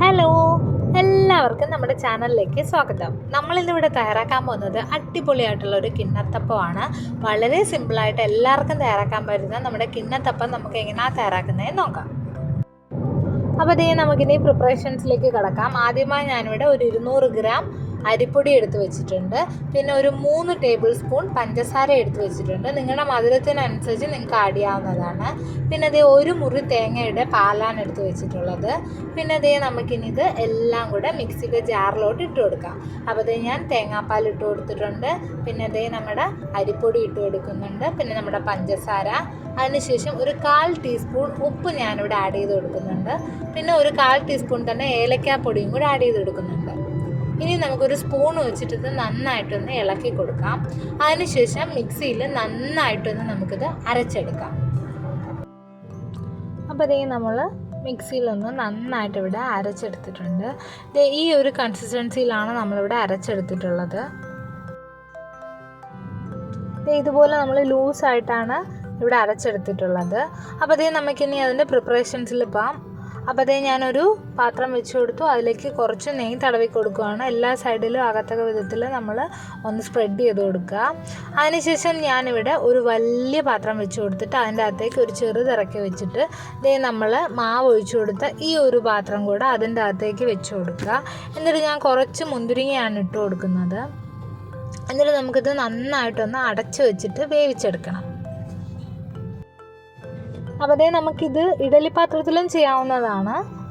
Hello എല്ലാവർക്കും നമ്മുടെ ചാനലിലേക്ക് സ്വാഗതം. നമ്മളിന്നിവിടെ തയ്യാറാക്കാൻ പോകുന്നത് അടിപൊളിയായിട്ടുള്ള ഒരു കിണ്ണത്തപ്പമാണ്. വളരെ സിമ്പിളായിട്ട് എല്ലാവർക്കും തയ്യാറാക്കാൻ പറ്റുന്ന നമ്മുടെ കിണ്ണത്തപ്പം നമുക്ക് എങ്ങനെയാണ് തയ്യാറാക്കുന്നതെന്ന് നോക്കാം. അപ്പോൾ ഇതേ നമുക്കിനി പ്രിപ്പറേഷൻസിലേക്ക് കിടക്കാം. ആദ്യമായി ഞാനിവിടെ ഒരു ഇരുന്നൂറ് ഗ്രാം അരിപ്പൊടി എടുത്ത് വെച്ചിട്ടുണ്ട്. പിന്നെ ഒരു മൂന്ന് ടേബിൾ സ്പൂൺ പഞ്ചസാര എടുത്ത് വെച്ചിട്ടുണ്ട്. നിങ്ങളുടെ മധുരത്തിനനുസരിച്ച് നിങ്ങൾക്ക് ആഡ് ചെയ്യാവുന്നതാണ്. പിന്നെ അതേ ഒരു മുറി തേങ്ങയുടെ പാലാണ് എടുത്ത് വെച്ചിട്ടുള്ളത്. പിന്നെ അതേ നമുക്കിനി ഇത് എല്ലാം കൂടെ മിക്സിയുടെ ജാറിലോട്ട് ഇട്ട് കൊടുക്കാം. അപ്പോൾ അതേ ഞാൻ തേങ്ങാപ്പാൽ ഇട്ട് കൊടുത്തിട്ടുണ്ട്. പിന്നെ അതേ നമ്മുടെ അരിപ്പൊടി ഇട്ട് കൊടുക്കുന്നുണ്ട്. പിന്നെ നമ്മുടെ പഞ്ചസാര. അതിനുശേഷം ഒരു കാൽ ടീസ്പൂൺ ഉപ്പ് ഞാനിവിടെ ആഡ് ചെയ്ത് കൊടുക്കുന്നുണ്ട്. പിന്നെ ഒരു കാൽ ടീസ്പൂൺ തന്നെ ഏലക്കാപ്പൊടിയും കൂടെ ആഡ് ചെയ്ത് കൊടുക്കുന്നുണ്ട്. ഇനി നമുക്കൊരു സ്പൂൺ വെച്ചിട്ട് ഇത് നന്നായിട്ടൊന്ന് ഇളക്കി കൊടുക്കാം. അതിനുശേഷം മിക്സിയിൽ നന്നായിട്ടൊന്ന് നമുക്കിത് അരച്ചെടുക്കാം. അപ്പോൾ ഇതേ നമ്മൾ മിക്സിയിലൊന്ന് നന്നായിട്ട് ഇവിടെ അരച്ചെടുത്തിട്ടുണ്ട്. ഈ ഒരു കൺസിസ്റ്റൻസിയിലാണ് നമ്മളിവിടെ അരച്ചെടുത്തിട്ടുള്ളത്. ഇതുപോലെ നമ്മൾ ലൂസായിട്ടാണ് ഇവിടെ അരച്ചെടുത്തിട്ടുള്ളത്. അപ്പോൾ അതേ നമുക്കിനി അതിന്റെ പ്രിപ്പറേഷൻസിൽ പോകാം. അപ്പോൾ അതേ ഞാനൊരു പാത്രം വെച്ച് കൊടുത്തു. അതിലേക്ക് കുറച്ച് നെയ്യ് തടവി കൊടുക്കുകയാണ് എല്ലാ സൈഡിലും ആകത്തക്ക വിധത്തിൽ നമ്മൾ ഒന്ന് സ്പ്രെഡ് ചെയ്ത് കൊടുക്കുക. അതിനുശേഷം ഞാനിവിടെ ഒരു വലിയ പാത്രം വെച്ച് കൊടുത്തിട്ട് അതിന്റെ അകത്തേക്ക് ഒരു ചെറുതിറക്കി വെച്ചിട്ട് ദേ നമ്മൾ മാവ് ഒഴിച്ചു കൊടുത്ത ഈ ഒരു പാത്രം കൂടെ അതിന്റെ അകത്തേക്ക് വെച്ച് കൊടുക്കുക. എന്നിട്ട് ഞാൻ കുറച്ച് മുന്തിരിങ്ങയാണ് ഇട്ട് കൊടുക്കുന്നത്. എന്നിട്ട് നമുക്കിത് നന്നായിട്ടൊന്ന് അടച്ചു വെച്ചിട്ട് വേവിച്ചെടുക്കണം. അതേ നമുക്കിത് ഇഡലി പാത്രത്തിലും ചെയ്യാവുന്നതാണ്.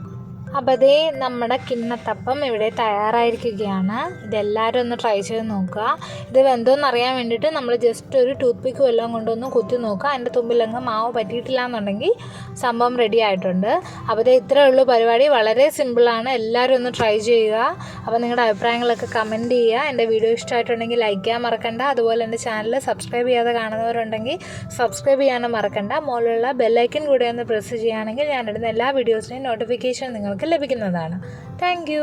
അപ്പതേ നമ്മുടെ കിണ്ണത്തപ്പം ഇവിടെ തയ്യാറായിരിക്കുകയാണ്. ഇതെല്ലാവരും ഒന്ന് ട്രൈ ചെയ്ത് നോക്കുക. ഇത് വെന്തോന്ന് അറിയാൻ വേണ്ടിയിട്ട് നമ്മൾ ജസ്റ്റ് ഒരു ടൂത്ത് പിക്ക് വല്ലതും കൊണ്ടൊന്ന് കുത്തി നോക്കുക. അതിന്റെ തുമ്പിലങ്ങ് മാവ് പറ്റിയിട്ടില്ല എന്നുണ്ടെങ്കിൽ സംഭവം റെഡി ആയിട്ടുണ്ട്. അപ്പോൾ ഇത് ഇത്രയേ ഉള്ളൂ പരിപാടി. വളരെ സിമ്പിളാണ് എല്ലാവരും ഒന്ന് ട്രൈ ചെയ്യുക. അപ്പോൾ നിങ്ങളുടെ അഭിപ്രായങ്ങളൊക്കെ കമന്റ് ചെയ്യുക. എന്റെ വീഡിയോ ഇഷ്ടമായിട്ടുണ്ടെങ്കിൽ ലൈക്ക് ചെയ്യാൻ മറക്കണ്ട. അതുപോലെ എന്റെ ചാനൽ സബ്സ്ക്രൈബ് ചെയ്യാതെ കാണുന്നവരുണ്ടെങ്കിൽ സബ്സ്ക്രൈബ് ചെയ്യാനും മറക്കണ്ട. മുകളിലുള്ള ബെല്ലൈക്കൻ കൂടെ ഒന്ന് പ്രസ് ചെയ്യുകയാണെങ്കിൽ ഞാനിടുന്ന എല്ലാ വീഡിയോസിനെയും നോട്ടിഫിക്കേഷൻ നിങ്ങൾക്ക് ലഭിക്കുന്നതാണ്. താങ്ക്